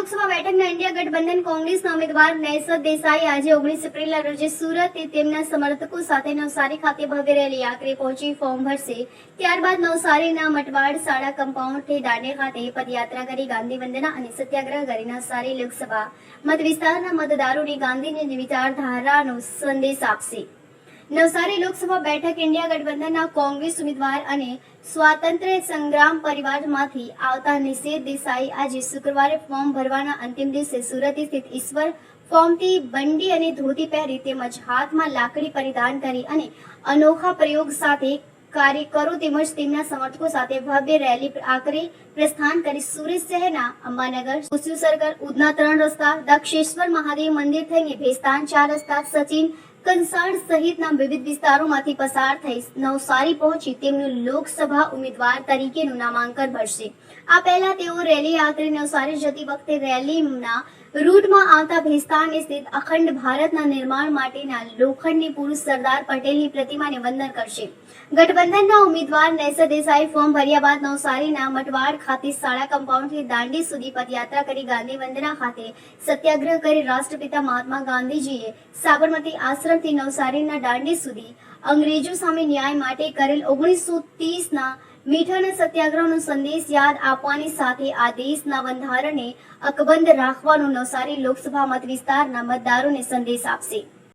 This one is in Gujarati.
લોકસભા બેઠકના ઇન્ડિયા ગઠબંધન કોંગ્રેસના ઉમેદવાર નૈસદ દેસાઈ આજે ઓગણીસ એપ્રિલના રોજે સુરત તેમના સમર્થકો સાથે નવસારી ખાતે ભવ્ય રેલી આખરે પહોંચી ફોર્મ ભરશે. ત્યારબાદ નવસારીના મટવાડ શાળા કમ્પાઉન્ડથી દાંડે ખાતે પદયાત્રા કરી ગાંધી વંદના અને સત્યાગ્રહ કરી નવસારી લોકસભા. મત વિસ્તારના મતદારોને ગાંધીની વિચારધારાનો સંદેશ આપશે. નવસારી લોકસભા બેઠક ઇન્ડિયા ગઠબંધનના કોંગ્રેસ ઉમેદવાર અને સ્વાતંત્ર્ય સંગ્રામ પરિવારમાંથી આવતા નિષેધ દેસાઈ આજે શુક્રવારે ફોર્મ ભરવાના અંતિમ દિવસે સુરત સ્થિત ઈશ્વર ફોર્મથી બંડી અને ધોતી પહેરી તેમજ હાથમાં લાકડી પરિધાન કરી અને અનોખા પ્રયોગ સાથે કાર્યકરો તેમજ તેમના સમર્થકો સાથે ભવ્ય રેલી આખરે પ્રસ્થાન કરી સુરત શહેરના અંબાનગર કુસુ સર્કલ ઉધના ત્રણ રસ્તા, દક્ષેશ્વર મહાદેવ મંદિર થઈને ભેસ્તાન ચાર રસ્તા, સચિન કંસાળ સહિતના વિવિધ વિસ્તારોમાંથી પસાર થઈ નવસારી પહોંચી તેમનું લોકસભા ઉમેદવાર તરીકેનું નામાંકન ભરશે. આ પહેલા તેઓ રેલી આકરી નવસારી જતી વખતે રેલીના રૂટમાં આવતા ભેસ્તાન સ્થિત અખંડ ભારતના નિર્માણ માટેના લોખંડની પુરુષ સરદાર પટેલની પ્રતિમાને વંદન કરશે. ગઠબંધનના ઉમેદવાર નેસર દેસાઈ ફોર્મ ભર્યા બાદ નવસારીના મટવાડ ખાતે શાળા કમ્પાઉન્ડથી દાંડી સુધી પદયાત્રા કરી ગાંધી વંદના ખાતે સત્યાગ્રહ કરી રાષ્ટ્રપિતા મહાત્મા ગાંધીજીએ સાબરમતી આશ્રમથી નવસારીના દાંડી સુધી અંગ્રેજો સામે ન્યાય માટે કરેલ ઓગણીસો ત્રીસના મીઠાના સત્યાગ્રહનો સંદેશ યાદ આપવાની સાથે આ દેશના બંધારણને અકબંધ રાખવાનો નવસારી લોકસભા મત વિસ્તારના મતદારોને સંદેશ આપશે.